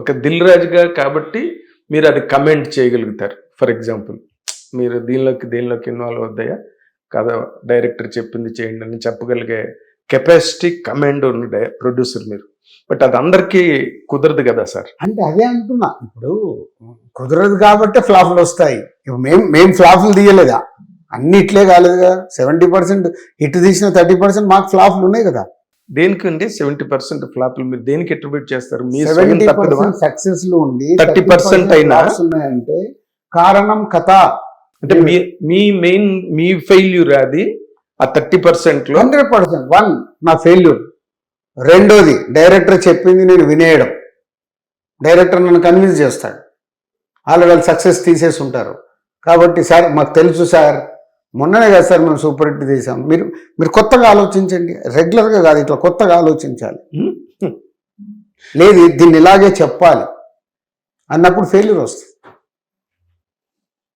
ఒక దిల్ రాజుగా కాబట్టి మీరు అది కమెంట్ చేయగలుగుతారు. ఫర్ ఎగ్జాంపుల్ మీరు దీనిలోకి దీనిలోకి ఇన్వాల్వ్ అవుతాయా? కదా డైరెక్టర్ చెప్పింది చేయండి అని చెప్పగలిగే కెపాసిటీ కమాండ్ ఉండే ప్రొడ్యూసర్ మీరు. బట్ అది అందరికీ కుదరదు కదా సార్? అంటే అదే అంటున్నా. ఇప్పుడు కుదరదు కాబట్టి ఫ్లాపులు వస్తాయి. ఇప్పుడు మేం మేము ఫ్లాప్లు తీయలేదా? అన్ని ఇట్లే కాలేదుగా సెవెంటీ పర్సెంట్ ఇటు తీసిన థర్టీ పర్సెంట్ మాకు ఫ్లాప్లు ఉన్నాయి కదా. దేనికి అండి సెవెంటీ పర్సెంట్ ఫ్లాప్లు మీరు దేనికి అట్రిబ్యూట్ చేస్తారు? మీ పర్సెంట్ సక్సెస్లో ఉండి 30% అయినా? flops ఉన్నాయంటే కారణం కథ. అంటే మీ మీ మెయిన్ మీ ఫెయిల్యూర్ అది ఆ థర్టీ పర్సెంట్లో? Hundred percent. వన్ నా ఫెయిల్యూర్ రెండోది డైరెక్టర్ చెప్పింది నేను వినేయడం. డైరెక్టర్ నన్ను కన్విన్స్ చేస్తాడు. ఆల్రెడీ వాళ్ళు సక్సెస్ తీసేసి ఉంటారు. కాబట్టి సార్ మాకు తెలుసు సార్ మొన్ననే కదా సార్ మేము సూపర్ హిట్ తీసాం. మీరు మీరు కొత్తగా ఆలోచించండి. రెగ్యులర్గా కాదు ఇట్లా కొత్తగా ఆలోచించాలి. లేదు దీన్ని ఇలాగే చెప్పాలి. అన్నప్పుడు ఫెయిల్యూర్ వస్తుంది.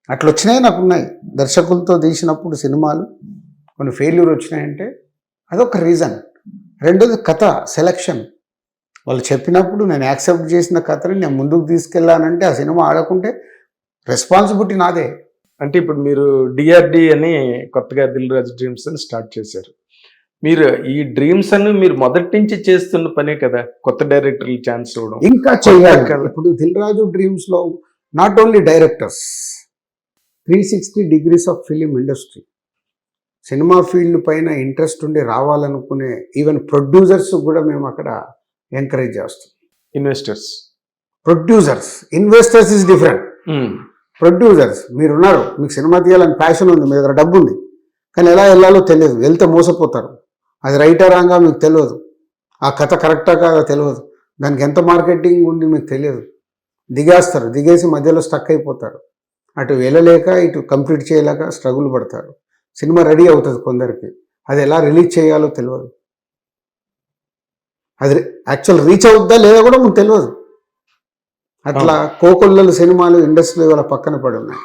అట్లా వచ్చినాయి నాకు ఉన్నాయి. దర్శకులతో తీసినప్పుడు సినిమాలు కొన్ని ఫెయిల్యూర్ వచ్చినాయంటే అదొక రీజన్ రెండోది కథ సెలక్షన్ వాళ్ళు చెప్పినప్పుడు నేను యాక్సెప్ట్ చేసిన కథని నేను ముందుకు తీసుకెళ్ళానంటే ఆ సినిమా ఆడకుంటే రెస్పాన్సిబిలిటీ నాదే. అంటే ఇప్పుడు మీరు డిఆర్డి అని కొత్తగా దిల్ రాజు డ్రీమ్స్ అని స్టార్ట్ చేశారు. మీరు ఈ డ్రీమ్స్ అని మీరు మొదటి నుంచి చేస్తున్న పనే కదా కొత్త డైరెక్టర్లు ఛాన్స్ ఇవ్వడం. ఇంకా చేయాలి. కథ. ఇప్పుడు Dil Raju డ్రీమ్స్లో not only directors three sixty degrees of film industry cinema field పైన ఇంట్రెస్ట్ ఉండి రావాలనుకునే ఈవెన్ ప్రొడ్యూసర్స్ కూడా మేము అక్కడ ఎంకరేజ్ చేస్తాం investors producers investors is different producers మీరున్నారు మీకు సినిమా తీయాలని ప్యాషన్ ఉంది మీ దగ్గర డబ్బు ఉంది కానీ ఎలా వెళ్ళాలో తెలియదు వెళ్తే మోసపోతారు. అది రైటా రాంగా మీకు తెలియదు. ఆ కథ కరెక్టా కాదా తెలియదు. దానికి ఎంత మార్కెటింగ్ ఉంది మీకు తెలియదు. దిగేస్తారు దిగేసి మధ్యలో స్టక్ అయిపోతారు. అటు వెళ్ళలేక ఇటు కంప్లీట్ చేయలేక స్ట్రగుల్ పడతారు. సినిమా రెడీ అవుతుంది కొందరికి. అది ఎలా రిలీజ్ చేయాలో తెలియదు. అది యాక్చువల్ రీచ్ అవుద్దా లేదా కూడా మీకు తెలియదు. అట్లా కోకొల్లలు సినిమాలు ఇండస్ట్రీ వాళ్ళ పక్కన పడి ఉన్నాయి.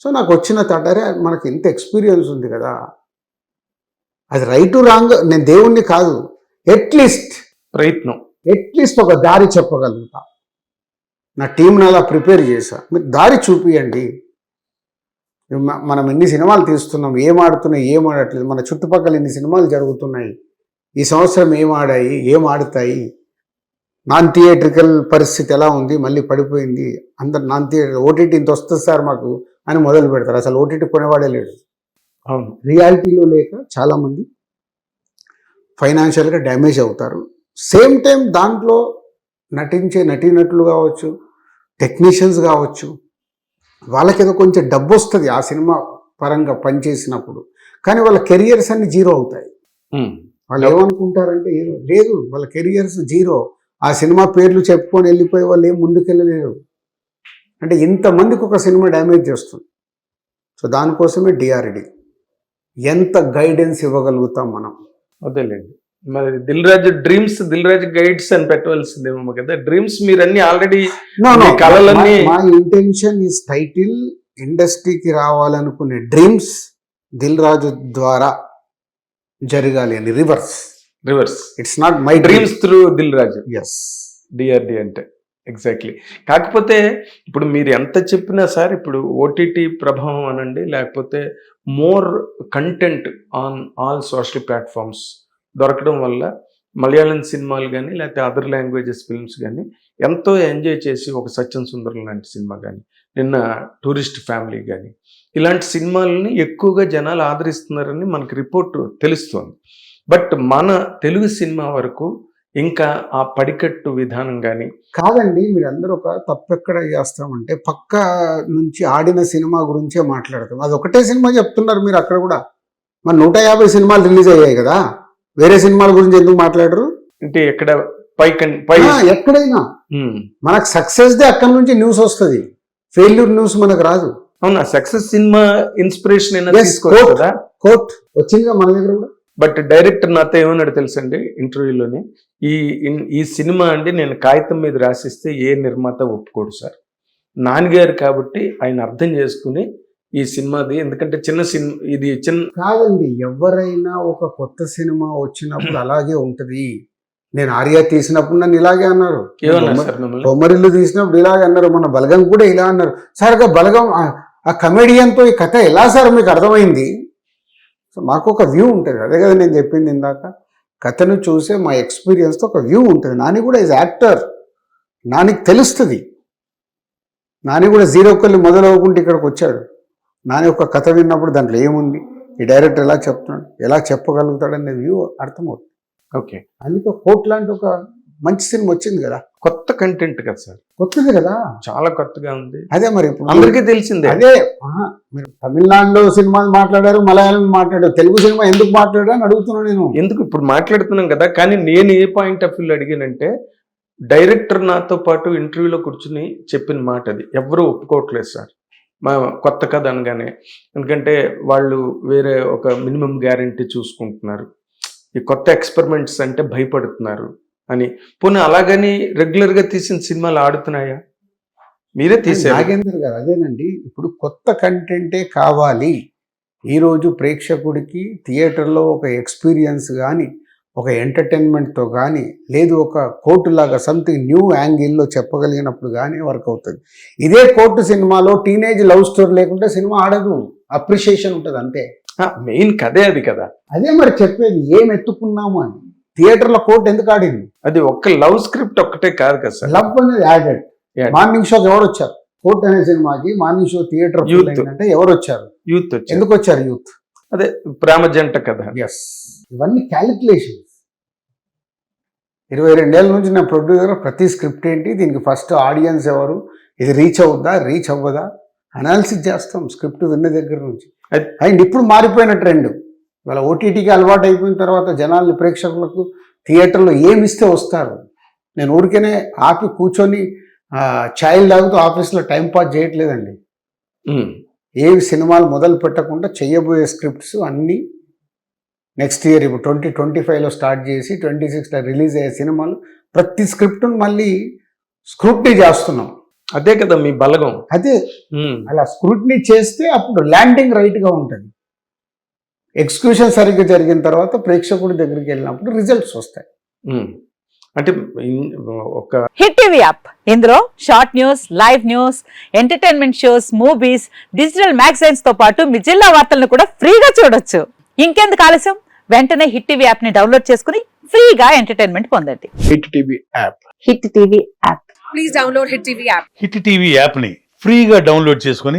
సో నాకు వచ్చిన తటరే మనకి ఇంత ఎక్స్పీరియన్స్ ఉంది కదా. అది రైట్ రాంగ్ నేను దేవుణ్ణి కాదు ఎట్లీస్ట్ ప్రయత్నం ఎట్లీస్ట్ ఒక దారి చెప్పగలుగుతా. నా టీంని అలా ప్రిపేర్ చేశా. మీరు దారి చూపియండి. మనం ఎన్ని సినిమాలు తీస్తున్నాం ఏం ఆడుతున్నాయి ఏం ఆడట్లేదు మన చుట్టుపక్కల ఎన్ని సినిమాలు జరుగుతున్నాయి ఈ సంవత్సరం ఏం ఆడాయి ఏం ఆడుతాయి నాన్ థియేట్రికల్ పరిస్థితి ఎలా ఉంది? మళ్ళీ పడిపోయింది. అందరు నాన్ థియేటర్ ఓటీటీ ఇంత వస్తుంది సార్ మాకు అని మొదలు పెడతారు. అసలు ఓటీటీ కొనేవాడే లేడు. అవును. రియాలిటీలో లేక చాలామంది ఫైనాన్షియల్గా డ్యామేజ్ అవుతారు. సేమ్ టైం దాంట్లో నటించే నటీనటులు కావచ్చు టెక్నీషియన్స్ కావచ్చు వాళ్ళకి ఏదో కొంచెం డబ్బు వస్తుంది ఆ సినిమా పరంగా పనిచేసినప్పుడు కానీ వాళ్ళ కెరియర్స్ అన్ని జీరో అవుతాయి. వాళ్ళు ఏమనుకుంటారంటే ఏదో లేదు వాళ్ళ కెరియర్స్ జీరో. ఆ సినిమా పేర్లు చెప్పుకొని వెళ్ళిపోయి వాళ్ళు ఏం ముందుకెళ్ళలేరు. అంటే ఇంతమందికి ఒక సినిమా డ్యామేజ్ చేస్తుంది. సో దానికోసమే డిఆర్డి ఎంత గైడెన్స్ ఇవ్వగలుగుతాం మనం? అదేలేండి. మరి దిల్ రాజు డ్రీమ్స్ దిల్ రాజు గైడ్స్ అని పెట్టవలసిందేమో కదా. డ్రీమ్స్ మీరు అన్ని ఆల్రెడీ మీ కళలన్నీ- మా ఇంటెన్షన్ ఈస్ టైటిల్ ఇండస్ట్రీకి రావాలనుకునే డ్రీమ్స్ దిల్ రాజు ద్వారా జరగాలి అని reverse reverse it's not my dreams through Dil Raju S DRD అంటే. ఎగ్జాక్ట్లీ కాకపోతే ఇప్పుడు మీరు ఎంత చెప్పినా సార్ ఇప్పుడు ఓటీటీ ప్రభావం అనండి లేకపోతే more content on all social platforms దొరకడం వల్ల మలయాళం సినిమాలు కానీ లేకపోతే అదర్ లాంగ్వేజెస్ ఫిల్మ్స్ కానీ ఎంతో ఎంజాయ్ చేసి ఒక సత్యం సుందరం లాంటి సినిమా కానీ నిన్న టూరిస్ట్ ఫ్యామిలీ కానీ ఇలాంటి సినిమాలని ఎక్కువగా జనాలు ఆదరిస్తున్నారని మనకి రిపోర్ట్ తెలుస్తోంది. బట్ మన తెలుగు సినిమా వరకు ఇంకా ఆ పడికట్టు విధానం కానీ కాదండి మీరు అందరూ ఒక తప్పెక్కడ చేస్తామంటే పక్క నుంచి ఆడిన సినిమా గురించే మాట్లాడతాం. అది ఒకటే సినిమా చెప్తున్నారు మీరు అక్కడ కూడా. మరి నూట యాభై సినిమాలు రిలీజ్ అయ్యాయి కదా? వేరే సినిమాల గురించి ఎందుకు మాట్లాడరు? అంటే ఎక్కడ పై పై ఎక్కడైనా. మనకు సక్సెస్ దే అక్కడ నుంచి న్యూస్ వస్తుంది. ఫెయిల్యూర్ న్యూస్ మనకు రాదు. అవునా? సక్సెస్ సినిమా ఇన్స్పిరేషన్ కోర్ట్ వచ్చిందిగా మన దగ్గర కూడా? బట్ డైరెక్టర్ నాతో ఏమన్నాడు తెలుసండి ఇంటర్వ్యూలోని? ఈ ఈ సినిమా అండి నేను కాగితం మీద రాసిస్తే ఏ నిర్మాత ఒప్పుకోడు సార్. నాన్నగారు కాబట్టి ఆయన అర్థం చేసుకుని ఈ సినిమాది ఎందుకంటే చిన్న సినిమా ఇది చిన్న కాదండి ఎవరైనా ఒక కొత్త సినిమా వచ్చినప్పుడు అలాగే ఉంటది. నేను ఆర్యా తీసినప్పుడు నన్ను ఇలాగే అన్నారు. బొమ్మరిల్లు తీసినప్పుడు ఇలాగే అన్నారు. మన బలగం కూడా ఇలా అన్నారు. సార్ బలగం ఆ- ఆ కమెడియన్తో ఈ కథ ఎలా సార్ మీకు అర్థమైంది? సో మాకు ఒక వ్యూ ఉంటుంది. అదే కదా నేను చెప్పింది ఇందాక. కథను చూసే మా ఎక్స్పీరియన్స్తో ఒక వ్యూ ఉంటుంది. నాని కూడా ఈజ్ యాక్టర్ నానికి తెలుస్తుంది. నాని కూడా జీరో కల్లి మొదలవుకుంటే ఇక్కడికి వచ్చాడు. నాని ఒక కథ విన్నప్పుడు దాంట్లో ఏముంది? ఈ డైరెక్టర్ ఎలా చెప్తున్నాడు? ఎలా చెప్పగలుగుతాడనే వ్యూ అర్థమవుతుంది. ఓకే. అందుకే కోట్ లాంటి ఒక మంచి సినిమా వచ్చింది కదా? కొత్త కంటెంట్ కదా సార్. కొత్తది కదా? చాలా కొత్తగా ఉంది. అదే మరి ఇప్పుడు అందరికీ తెలిసిందే. అదే మీరు తమిళనాడులో సినిమా మాట్లాడారు మలయాళం మాట్లాడారు తెలుగు సినిమా ఎందుకు మాట్లాడారు అని అడుగుతున్నాను నేను. ఎందుకు ఇప్పుడు మాట్లాడుతున్నాం కదా? కానీ నేను ఏ పాయింట్ ఆఫ్ వ్యూలో అడిగానంటే డైరెక్టర్ నాతో పాటు ఇంటర్వ్యూలో కూర్చుని చెప్పిన మాట అది. ఎవరు ఒప్పుకోవట్లేదు సార్. మా కొత్త కథ అనగానే. ఎందుకంటే వాళ్ళు వేరే ఒక మినిమం గ్యారంటీ చూసుకుంటున్నారు. ఈ కొత్త ఎక్స్పెరిమెంట్స్ అంటే భయపడుతున్నారు. అని. పోనీ అలాగని రెగ్యులర్గా తీసిన సినిమాలు ఆడుతున్నాయా? మీరే తీసారు నాగేందర్ గారు అదేనండి. ఇప్పుడు కొత్త కంటెంటే కావాలి. ఈరోజు ప్రేక్షకుడికి థియేటర్లో ఒక ఎక్స్పీరియన్స్ కానీ ఒక ఎంటర్టైన్మెంట్తో కానీ లేదు ఒక కోర్టు లాగా సంథింగ్ న్యూ యాంగిల్లో చెప్పగలిగినప్పుడు కానీ వర్క్ అవుతుంది. ఇదే కోర్టు సినిమాలో టీనేజ్ లవ్ స్టోరీ లేకుంటే సినిమా ఆడదు. అప్రిషియేషన్ ఉంటుంది అంతే. మెయిన్ కథే అది కదా. అదే మరి చెప్పేది ఏం ఎత్తుకున్నాము అని. థియేటర్లో కోర్టు ఎందుకు ఆడింది? అది ఒక్క లవ్ స్క్రిప్ట్ ఒక్కటే కాదు కదా సార్. లవ్ అనేది యాడెడ్. మార్నింగ్ షోకి ఎవరు వచ్చారు? కోర్ట్ అనే సినిమాకి మార్నింగ్ షో థియేటర్ Youth. అంటే ఎవరు వచ్చారు? యూత్ ఎందుకు వచ్చారు యూత్ అదే ప్రేమ జంట కథ. ఎస్ ఇవన్నీ క్యాలిక్యులేషన్స్ ఇరవై రెండేళ్ళ నుంచి నా ప్రొడ్యూసర్ ప్రతి స్క్రిప్ట్ ఏంటి? దీనికి ఫస్ట్ ఆడియన్స్ ఎవరు? ఇది రీచ్ అవుద్దా? రీచ్ అవ్వదా? అనాలిసిస్ చేస్తాం స్క్రిప్ట్ విన్న దగ్గర నుంచి. అండ్ ఇప్పుడు మారిపోయిన ట్రెండ్ ఇవాళ ఓటీటీకి అలవాటు అయిపోయిన తర్వాత జనాలు ప్రేక్షకులకు థియేటర్లో ఏమి ఇస్తే వస్తారు? నేను ఊరికేనే ఆపి కూర్చొని ఛాయలు తాగుతూ ఆఫీస్లో టైం పాస్ చేయట్లేదండి. ఏవి సినిమాలు మొదలు పెట్టకుండా చెయ్యబోయే స్క్రిప్ట్స్ అన్నీ నెక్స్ట్ ఇయర్ ఇప్పుడు ట్వంటీ ట్వంటీ ఫైవ్లో స్టార్ట్ చేసి ట్వంటీ సిక్స్లో రిలీజ్ అయ్యే సినిమాలు ప్రతి స్క్రిప్ట్ను మళ్ళీ స్క్రూట్నీ చేస్తున్నాం. అదే కదా మీ బలగం. అదే. అలా స్క్రూట్నీ చేస్తే అప్పుడు ల్యాండింగ్ రైట్గా ఉంటుంది. ఎగ్జిక్యూషన్ సరిగ్గా జరిగిన తర్వాత ప్రేక్షకుడి దగ్గరికి వెళ్ళినప్పుడు రిజల్ట్స్ వస్తాయి. అంటే ఒక హిట్ టీవీ యాప్. ఇందులో short news live news entertainment shows movies digital మ్యాగజైన్స్తో పాటు మీ జిల్లా వార్తలను కూడా ఫ్రీగా చూడొచ్చు. ఇంకెందుకు ఆలస్యం? వెంటనే హిట్ టీవీ యాప్ని డౌన్లోడ్ చేసుకుని ఫ్రీగా ఎంటర్టైన్మెంట్ పొందండి. Hit TV app. Hit TV app. Please download Hit TV app. Hit TV యాప్ని ఫ్రీగా డౌన్లోడ్ చేసుకొని